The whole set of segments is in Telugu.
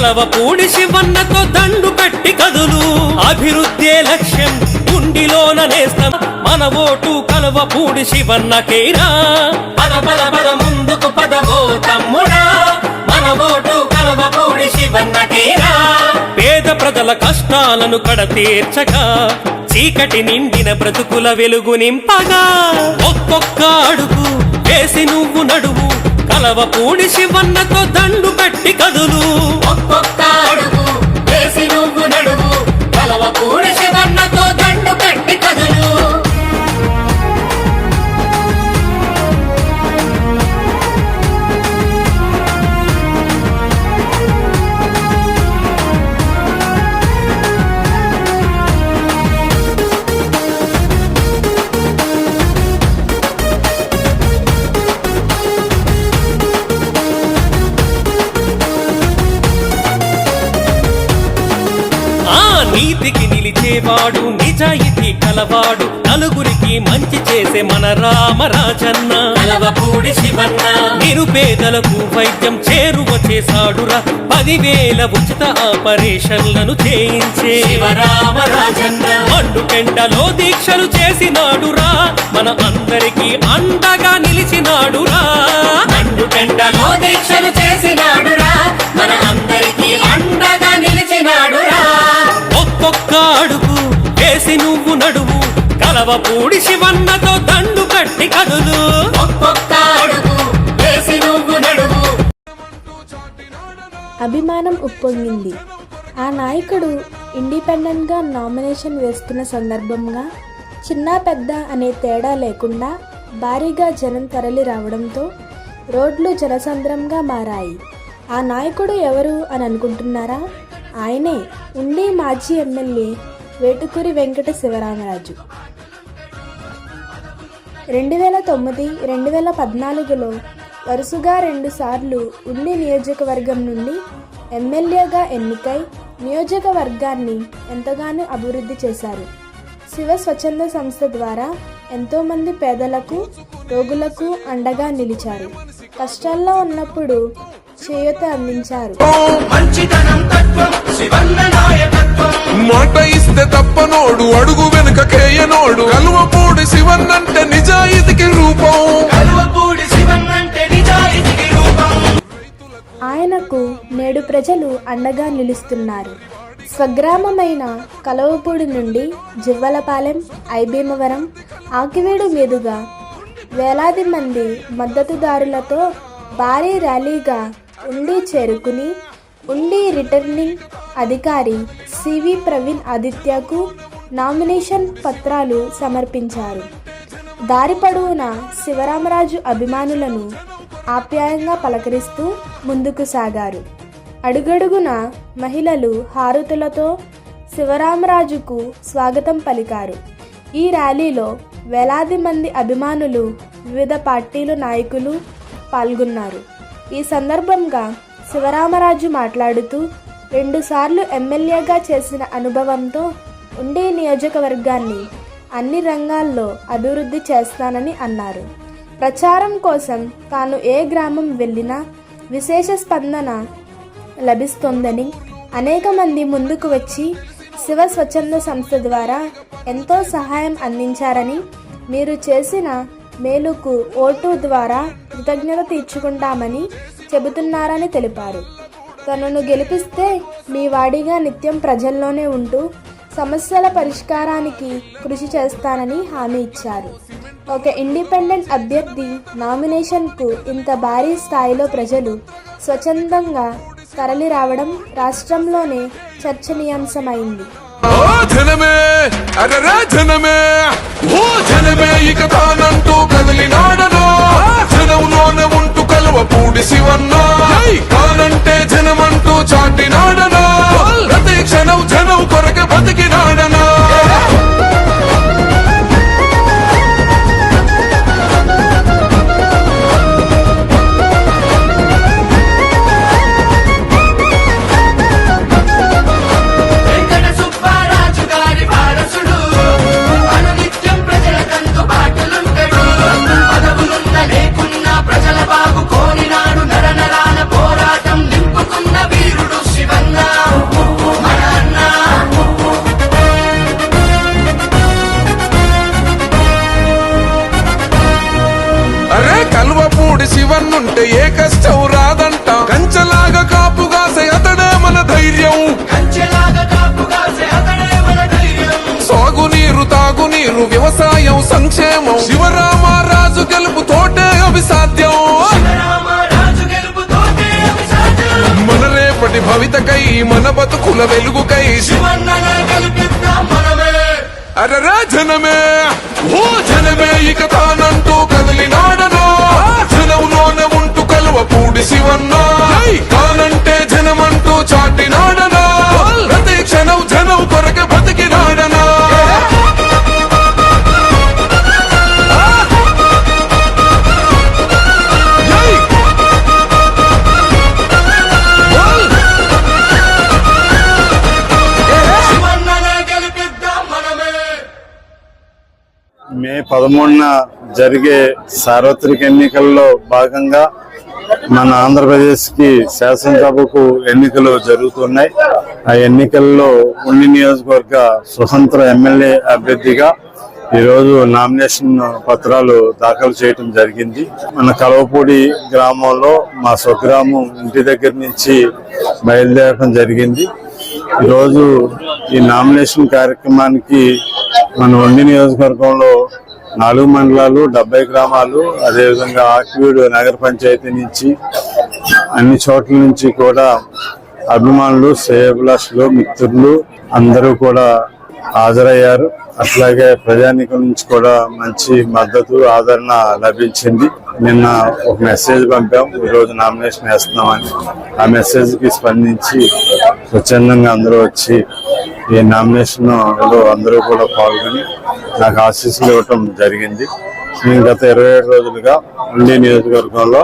కలవ పూడి శివన్నతో దండు కట్టి కదులు. అభివృద్ధే లక్ష్యం గుండిలోన నేస్తం. మన ఓటు కలవపూడి శివన్నకేరా. పద పద పద ముందుకు పదవో తమ్ముడా. మన ఓటు కలవపూడి శివన్నకేరా. పేద ప్రజల కష్టాలను కడతీర్చగా చీకటి నిండిన బ్రతుకుల వెలుగు నింపగా. ఒక్కొక్క అడుగు వేసి నువ్వు నడువు కలవపూడి శివన్నతో దండు కట్టి కదులు. ఒక్కొక్క అడుగు వేసి నువ్వు నడువు. కలవపూడి శివన్నతో దండు నీతికి నిలిచేవాడు నిజాయితీ కలవాడు నలుగురికి మంచి చేసే మన రామరాజన్న. కలవపూడి శివన్న. నిరుపేదలకు వైద్యం చేరువ చేశాడురా. పదివేల ఉచిత ఆపరేషన్లను చేయించే శివరామరాజన్న. మండు పెండలో దీక్షలు చేసినాడురా. మన అందరికి అండగా నిలిచినాడురా. మండు పెండలో దీక్షలు చేసినాడురా. మన అందరికి ఒక్కొక్క అడుగు వేసి నువ్వు నడువు. కలవపూడి శివన్నతో దండు కట్టి కదులు. అభిమానం ఉప్పొంగింది. ఆ నాయకుడు ఇండిపెండెంట్గా నామినేషన్ వేస్తున్న సందర్భంగా చిన్న పెద్ద అనే తేడా లేకుండా భారీగా జనం తరలి రావడంతో రోడ్లు జనసంద్రంగా మారాయి. ఆ నాయకుడు ఎవరు అని అనుకుంటున్నారా? ఆయనే ఉండి మాజీ ఎమ్మెల్యే వేటుకూరి వెంకట శివరామరాజు. రెండు వేల తొమ్మిది రెండు వేల పద్నాలుగులో వరుసగా రెండుసార్లు ఉండి నియోజకవర్గం నుండి ఎమ్మెల్యేగా ఎన్నికై నియోజకవర్గాన్ని ఎంతగానో అభివృద్ధి చేశారు. శివ స్వచ్ఛంద సంస్థ ద్వారా ఎంతోమంది పేదలకు రోగులకు అండగా నిలిచారు. కష్టాల్లో ఉన్నప్పుడు చేయూత అందించారు. మంచితనం తత్వం శివన్న నాయకత్వం. మాట ఇస్తే తప్పనోడు అడుగు వెనుక కేయనోడు కలువపూడి శివన్నంటే నిజాయితీకి రూపం. కలువపూడి శివన్నంటే నిజాయితీకి రూపం. ఆయనకు నేడు ప్రజలు అండగా నిలుస్తున్నారు. స్వగ్రామమైన కలవపూడి నుండి జివ్వలపాలెం ఐభీమవరం ఆకివీడు మీదుగా వేలాది మంది మద్దతుదారులతో భారీ ర్యాలీగా ఉండి చేరుకుని ఉండి రిటర్నింగ్ అధికారి సివి ప్రవీణ్ ఆదిత్యకు నామినేషన్ పత్రాలు సమర్పించారు. దారి పొడవునా శివరామరాజు అభిమానులను ఆప్యాయంగా పలకరిస్తూ ముందుకు సాగారు. అడుగడుగున మహిళలు హారతులతో శివరామరాజుకు స్వాగతం పలికారు. ఈ ర్యాలీలో వేలాది మంది అభిమానులు వివిధ పార్టీల నాయకులు పాల్గొన్నారు. ఈ సందర్భంగా శివరామరాజు మాట్లాడుతూ రెండుసార్లు ఎమ్మెల్యేగా చేసిన అనుభవంతో ఉండే నియోజకవర్గాన్ని అన్ని రంగాల్లో అభివృద్ధి చేస్తానని అన్నారు. ప్రచారం కోసం తాను ఏ గ్రామం వెళ్ళినా విశేష స్పందన లభిస్తోందని అనేక మంది ముందుకు వచ్చి శివ స్వచ్ఛంద సంస్థ ద్వారా ఎంతో సహాయం అందించారని మీరు చేసిన మేలుకు ఓటు ద్వారా కృతజ్ఞత తీర్చుకుంటామని చెబుతున్నారని తెలిపారు. తనను గెలిపిస్తే మీ వాడిగా నిత్యం ప్రజల్లోనే ఉంటూ సమస్యల పరిష్కారానికి కృషి చేస్తానని హామీ ఇచ్చారు. ఒక ఇండిపెండెంట్ అభ్యర్థి నామినేషన్కు ఇంత భారీ స్థాయిలో ప్రజలు స్వచ్ఛందంగా తరలి రావడం రాష్ట్రంలోనే చర్చనీయాంశమైంది. ఓ జనమే అరరా జనమే ఓ జనమే ఇక తానంటూ కదిలినాడనో? జనంలోనే ఉంటూ కలువపూడి శివన్న. తానంటే జనమంటూ చాటినాడనో సంక్షేమం శివరామరాజు గెలుపు తోటే గెలుపుతోటే అభిషేకం. మన రేపటి భవితకై మన బతుకుల వెలుగుకై. శివన్ననే గెలిపిద్దాం మనమే. అరరా జనమే ఓ జనమే ఇక తానంటూ కదిలినాడనో? జనంలోనే ఉంటూ కలువ పూడి శివన్న మే పదమూడున జరిగే సార్వత్రిక ఎన్నికల్లో భాగంగా మన ఆంధ్రప్రదేశ్కి శాసనసభకు ఎన్నికలు జరుగుతున్నాయి. ఆ ఎన్నికల్లో ఉండి నియోజకవర్గ స్వతంత్ర ఎమ్మెల్యే అభ్యర్థిగా ఈరోజు నామినేషన్ పత్రాలు దాఖలు చేయటం జరిగింది. మన కలవపూడి గ్రామంలో మా స్వగ్రామం ఇంటి దగ్గర నుంచి బయలుదేరడం జరిగింది. ఈరోజు ఈ నామినేషన్ కార్యక్రమానికి మన ఉండి నియోజకవర్గంలో నాలుగు మండలాలు డెబ్బై గ్రామాలు అదేవిధంగా ఆక్వీడు నగర పంచాయతీ నుంచి అన్ని చోట్ల నుంచి కూడా అభిమానులు శ్రేయభిలాషులు మిత్రులు అందరూ కూడా హాజరయ్యారు. అట్లాగే ప్రజానికం నుంచి కూడా మంచి మద్దతు ఆదరణ లభించింది. నిన్న ఒక మెసేజ్ పంపాం. ఈ రోజు నామినేషన్ వేస్తున్నామని. ఆ మెసేజ్కి స్పందించి స్వచ్ఛందంగా అందరూ వచ్చి ఈ నామినేషన్ అందరూ కూడా పాల్గొని నాకు ఆశీస్సులు ఇవ్వటం జరిగింది. నేను గత ఇరవై ఏడు రోజులుగా ఉండి నియోజకవర్గంలో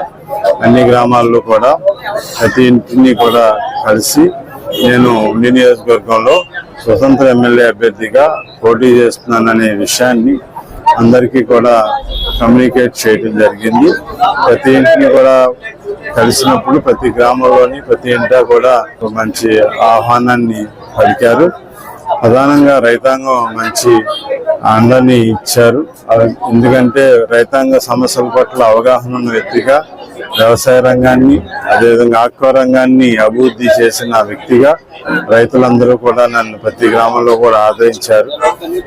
అన్ని గ్రామాల్లో కూడా ప్రతి ఇంటిని కూడా కలిసి నేను ఉండి నియోజకవర్గంలో స్వతంత్ర ఎమ్మెల్యే అభ్యర్థిగా పోటీ చేస్తున్నాననే విషయాన్ని అందరికీ కూడా కమ్యూనికేట్ చేయడం జరిగింది. ప్రతి ఇంటిని కూడా కలిసినప్పుడు ప్రతి గ్రామంలోని ప్రతి ఇంటా కూడా ఒక మంచి ఆహ్వానాన్ని పలికారు. ప్రధానంగా రైతాంగం మంచి అండాన్ని ఇచ్చారు. ఎందుకంటే రైతాంగ సమస్యల పట్ల అవగాహన ఉన్న వ్యక్తిగా వ్యవసాయ రంగాన్ని అదేవిధంగా ఆక్వా రంగాన్ని అభివృద్ధి చేసిన వ్యక్తిగా రైతులందరూ కూడా నన్ను ప్రతి గ్రామంలో కూడా ఆదరించారు.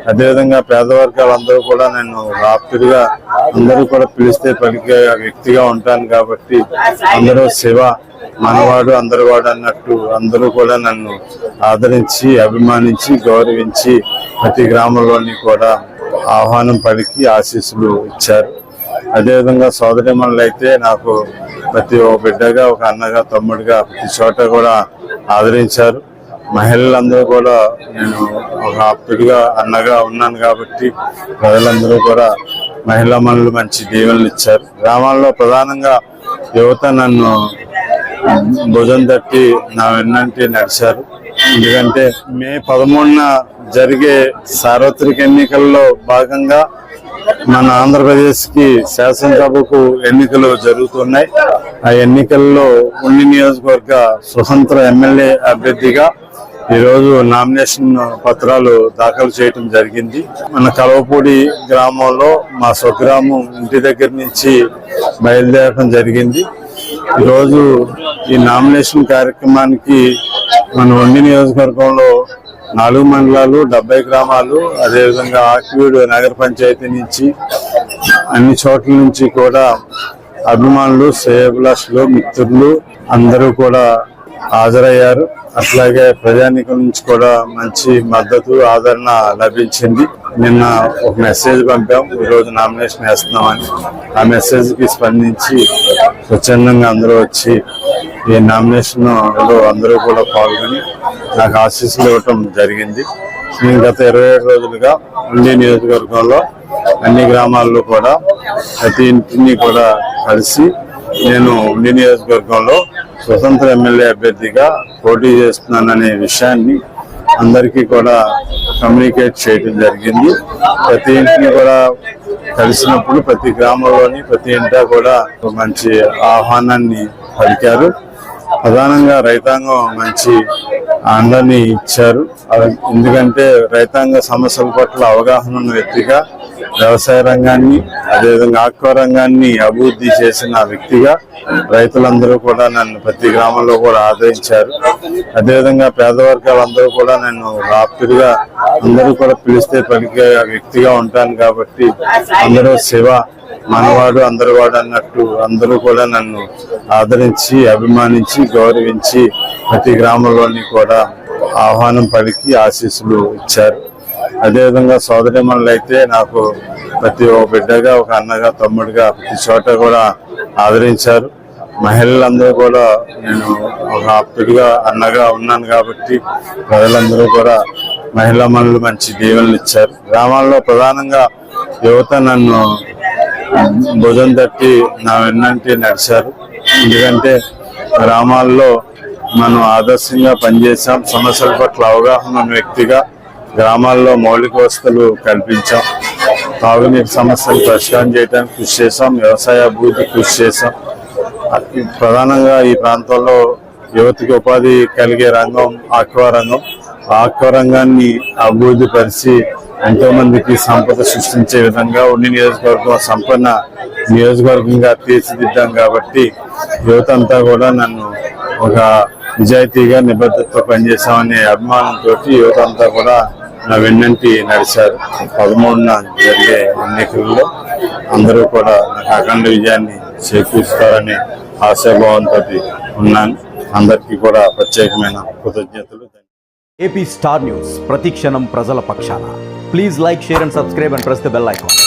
అదేవిధంగా పేద వర్గాలందరూ కూడా నన్ను రాత్రిగా అందరూ కూడా పిలిస్తే పలికే వ్యక్తిగా ఉంటాను కాబట్టి అందరూ శివ మనవాడు అందరు వాడు అన్నట్టు అందరూ కూడా నన్ను ఆదరించి అభిమానించి గౌరవించి ప్రతి గ్రామంలోని కూడా ఆహ్వానం పలికి ఆశీస్సులు ఇచ్చారు. అదేవిధంగా సోదరి అయితే నాకు ప్రతి ఒక్క బిడ్డగా ఒక అన్నగా తమ్ముడిగా ప్రతి చోట కూడా ఆదరించారు. మహిళలందరూ కూడా నేను ఒక అప్పుడుగా అన్నగా ఉన్నాను కాబట్టి ప్రజలందరూ కూడా మహిళా మనులు మంచి దీవెనలు ఇచ్చారు. గ్రామాల్లో ప్రధానంగా యువత నన్ను భుజం తట్టి నా వెన్నంటి నడిచారు. ఎందుకంటే మే పదమూడున జరిగే సార్వత్రిక ఎన్నికల్లో భాగంగా మన ఆంధ్రప్రదేశ్కి శాసనసభకు ఎన్నికలు జరుగుతున్నాయి. ఆ ఎన్నికల్లో ఉండి నియోజకవర్గ స్వతంత్ర ఎమ్మెల్యే అభ్యర్థిగా ఈరోజు నామినేషన్ పత్రాలు దాఖలు చేయడం జరిగింది. మన కలవపూడి గ్రామంలో మా స్వగ్రామం ఇంటి దగ్గర నుంచి బయలుదేరడం జరిగింది. ఈరోజు ఈ నామినేషన్ కార్యక్రమానికి మన ఉండి నియోజకవర్గంలో నాలుగు మండలాలు డెబ్బై గ్రామాలు అదేవిధంగా ఆక్వీడు నగర పంచాయతీ నుంచి అన్ని చోట్ల నుంచి కూడా అభిమానులు శ్రేయభిలాషులు మిత్రులు అందరూ కూడా హాజరయ్యారు. అట్లాగే ప్రజానికం నుంచి కూడా మంచి మద్దతు ఆదరణ లభించింది. నిన్న ఒక మెసేజ్ పంపాం. ఈరోజు నామినేషన్ వేస్తున్నామని. ఆ మెసేజ్కి స్పందించి స్వచ్ఛందంగా అందరూ వచ్చి ఈ నామినేషన్లో అందరూ కూడా పాల్గొని నాకు ఆశీస్సులు ఇవ్వటం జరిగింది. నేను గత ఇరవై ఏడు రోజులుగా ఉండి నియోజకవర్గంలో అన్ని గ్రామాల్లో కూడా ప్రతి ఇంటిని కూడా కలిసి నేను ఉండి నియోజకవర్గంలో స్వతంత్ర ఎమ్మెల్యే అభ్యర్థిగా పోటీ చేస్తున్నాననే విషయాన్ని అందరికీ కూడా కమ్యూనికేట్ చేయడం జరిగింది. ప్రతి ఇంటిని కూడా కలిసినప్పుడు ప్రతి గ్రామంలోని ప్రతి ఇంటా కూడా ఒక మంచి ఆహ్వానాన్ని పలికారు. ప్రధానంగా రైతాంగం మంచి అండాన్ని ఇచ్చారు. ఎందుకంటే రైతాంగ సమస్యల పట్ల అవగాహన ఉన్న వ్యక్తిగా వ్యవసాయ రంగాన్ని అదేవిధంగా ఆక్వా రంగాన్ని అభివృద్ధి చేసిన వ్యక్తిగా రైతులందరూ కూడా నన్ను ప్రతి గ్రామంలో కూడా ఆదరించారు. అదేవిధంగా పేద వర్గాలందరూ కూడా నన్ను రాత్రిగా అందరూ కూడా పిలిస్తే పలికే వ్యక్తిగా ఉంటాను కాబట్టి అందరూ శివ మనవాడు అందరు వాడు అన్నట్టు అందరూ కూడా నన్ను ఆదరించి అభిమానించి గౌరవించి ప్రతి గ్రామంలోని కూడా ఆహ్వానం పలికి ఆశీస్సులు ఇచ్చారు. అదేవిధంగా సోదరిమణులు అయితే నాకు ప్రతి ఒక బిడ్డగా ఒక అన్నగా తమ్ముడిగా ప్రతి చోట కూడా ఆదరించారు. మహిళలందరూ కూడా నేను ఒక అప్పుడుగా అన్నగా ఉన్నాను కాబట్టి ప్రజలందరూ కూడా మహిళా మనులు మంచి దీవెనలు ఇచ్చారు. గ్రామాల్లో ప్రధానంగా యువత నన్ను భుజం తట్టి నా వెన్నంటే నడిచారు. ఎందుకంటే గ్రామాల్లో మనం ఆదర్శంగా పనిచేసాం సమస్యల పట్ల అవగాహన వ్యక్తిగా గ్రామాల్లో మౌలిక వసతులు కల్పించాం. తాగునీటి సమస్యలు పరిష్కారం చేయడానికి కృషి చేశాం. వ్యవసాయ అభివృద్ధి కృషి చేశాం. ప్రధానంగా ఈ ప్రాంతంలో యువతికి ఉపాధి కలిగే రంగం ఆక్వా రంగం. ఆక్వా రంగాన్ని అభివృద్ధి పరిచి ఎంతో మందికి సంపద సృష్టించే విధంగా ఉండి నియోజకవర్గం సంపన్న నియోజకవర్గంగా తీర్చిదిద్దాం కాబట్టి యువత అంతా కూడా నన్ను ఒక నిజాయితీగా నిబద్ధతతో పనిచేశామనే అభిమానంతో యువత అంతా కూడా నా వెన్నంటి నడిచారు. పదమూడున జరిగే ఎన్నికల్లో అందరూ కూడా నాకు అఖండ విజయాన్ని చేకూరుస్తారని ఆశాభావంతో ఉన్నాను. అందరికీ కూడా ప్రత్యేకమైన కృతజ్ఞతలు. ఏపీ స్టార్ న్యూస్ ప్రతిక్షణం ప్రజల పక్షాన. Please like share and subscribe and press the bell icon.